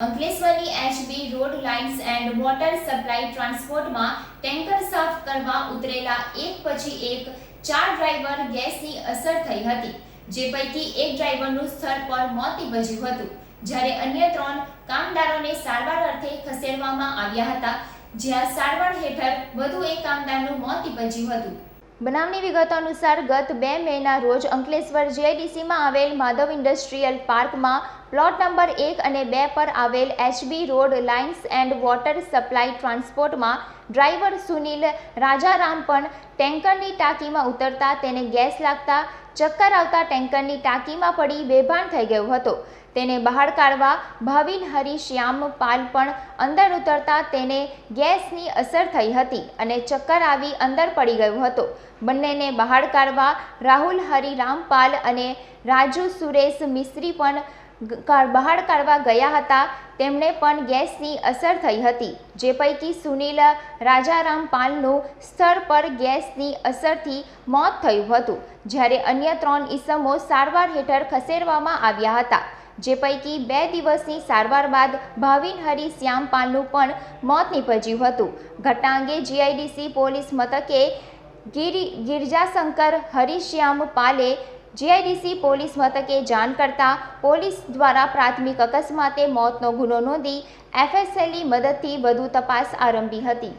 અંકલેશ્વરની HB road lines and water supply ટ્રાન્સપોર્ટમાં tanker સાફ કરવા ઉતરેલા એક પછી એક ચાર ડ્રાઈવર ગેસની અસર થઈ હતી, જે પૈકી એક ડ્રાઈવરનું સ્થળ પર મોત નિપજ્યું હતું, જ્યારે અન્ય ત્રણ કામદારોને સારવાર અર્થે ખસેડવામાં આવ્યા હતા, જ્યાં સારવાર હેઠળ વધુ એક કામદારનું મોત નિપજ્યું હતું. બનાવની વિગતો અનુસાર ગત બે મેના રોજ અંકલેશ્વર જીઆઈડીસીમાં આવેલ માધવ ઇન્ડસ્ટ્રીયલ પાર્કમાં પ્લોટ નંબર એક અને બે પર આવેલ HB road lines and water supply ટ્રાન્સપોર્ટમાં driver Sunil Rajaram પણ ટેન્કરની ટાંકીમાં ઉતરતા તેને ગેસ લાગતા ચક્કર આવતા ટેન્કરની ટાંકીમાં પડી બેભાન થઈ ગયો હતો. તેને બહાર કાઢવા ભાવિન હરિશ્યામ પાલ પણ અંદર ઉતરતા તેને ગેસની અસર થઈ હતી અને ચક્કર આવી અંદર પડી ગયો હતો. બંનેને બહાર કાઢવા રાહુલ હરિરામ પાલ અને રાજુ સુરેશ મિસ્ત્રી પણ બહાર કાઢવા ગયા હતા, તેમણે પણ ગેસની અસર થઈ હતી, જે પૈકી સુનિલ રાજારામ પાલનું સ્થળ પર ગેસની અસરથી મોત થયું હતું, જ્યારે અન્ય ત્રણ ઈસમો સારવાર હેઠળ ખસેડવામાં આવ્યા હતા, જે પૈકી બે દિવસની સારવાર બાદ ભાવિન હરિ શ્યામ પાલનું પણ મોત નીપજ્યું હતું. ઘટના અંગે જીઆઈડીસી પોલીસ મથકે ગિરિ, ગિરજાશંકર હરિશ્યામ પાલે જીઆઈડીસી પોલીસ મથકે જાણ કરતા પોલીસ દ્વારા પ્રાથમિક અકસ્માતે મોતનો ગુનો નોંધી એફએસએલની મદદથી વધુ તપાસ આરંભી હતી.